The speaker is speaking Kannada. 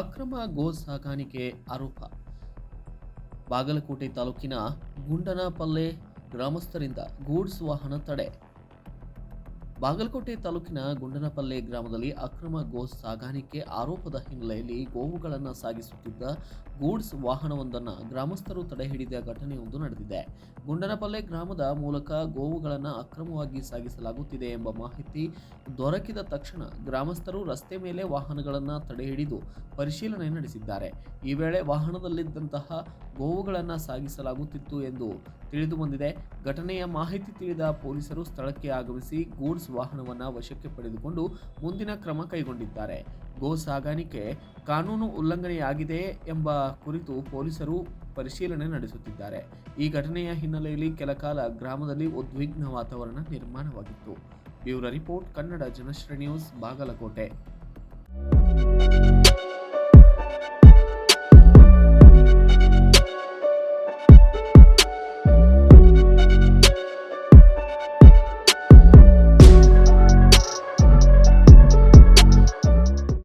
ಅಕ್ರಮ ಗೋ ಸಾಗಾಣಿಕೆ ಆರೋಪ. ಬಾಗಲಕೋಟೆ ತಾಲೂಕಿನ ಗುಂಡನಪಲ್ಲೆ ಗ್ರಾಮಸ್ಥರಿಂದ ಗೂಡ್ಸ್ ವಾಹನ ತಡೆ. ಬಾಗಲಕೋಟೆ ತಾಲೂಕಿನ ಗುಂಡನಪಲ್ಲೆ ಗ್ರಾಮದಲ್ಲಿ ಅಕ್ರಮ ಗೋ ಸಾಗಾಣಿಕೆ ಆರೋಪದ ಹಿನ್ನೆಲೆಯಲ್ಲಿ ಗೋವುಗಳನ್ನು ಸಾಗಿಸುತ್ತಿದ್ದ ಗೂಡ್ಸ್ ವಾಹನವೊಂದನ್ನು ಗ್ರಾಮಸ್ಥರು ತಡೆ ಹಿಡಿದ ಘಟನೆಯೊಂದು ನಡೆದಿದೆ. ಗುಂಡನಪಲ್ಲೆ ಗ್ರಾಮದ ಮೂಲಕ ಗೋವುಗಳನ್ನು ಅಕ್ರಮವಾಗಿ ಸಾಗಿಸಲಾಗುತ್ತಿದೆ ಎಂಬ ಮಾಹಿತಿ ದೊರಕಿದ ತಕ್ಷಣ ಗ್ರಾಮಸ್ಥರು ರಸ್ತೆ ಮೇಲೆ ವಾಹನಗಳನ್ನು ತಡೆ ಹಿಡಿದು ಪರಿಶೀಲನೆ ನಡೆಸಿದ್ದಾರೆ. ಈ ವೇಳೆ ವಾಹನದಲ್ಲಿದ್ದಂತಹ ಗೋವುಗಳನ್ನು ಸಾಗಿಸಲಾಗುತ್ತಿತ್ತು ಎಂದು ತಿಳಿದು ಬಂದಿದೆ ಘಟನೆಯ ಮಾಹಿತಿ ತಿಳಿದ ಪೊಲೀಸರು ಸ್ಥಳಕ್ಕೆ ಆಗಮಿಸಿ ಗೂಡ್ಸ್ ವಾಹನವನ್ನು ವಶಕ್ಕೆ ಪಡೆದುಕೊಂಡು ಮುಂದಿನ ಕ್ರಮ ಕೈಗೊಂಡಿದ್ದಾರೆ. ಗೋ ಸಾಗಾಣಿಕೆ ಕಾನೂನು ಉಲ್ಲಂಘನೆಯಾಗಿದೆ ಎಂಬ ಕುರಿತು ಪೊಲೀಸರು ಪರಿಶೀಲನೆ ನಡೆಸುತ್ತಿದ್ದಾರೆ. ಈ ಘಟನೆಯ ಹಿನ್ನೆಲೆಯಲ್ಲಿ ಕೆಲಕಾಲ ಗ್ರಾಮದಲ್ಲಿ ಉದ್ವಿಗ್ನ ವಾತಾವರಣ ನಿರ್ಮಾಣವಾಗಿತ್ತು. Bureau report, Kannada Janashree news, Bagalkot.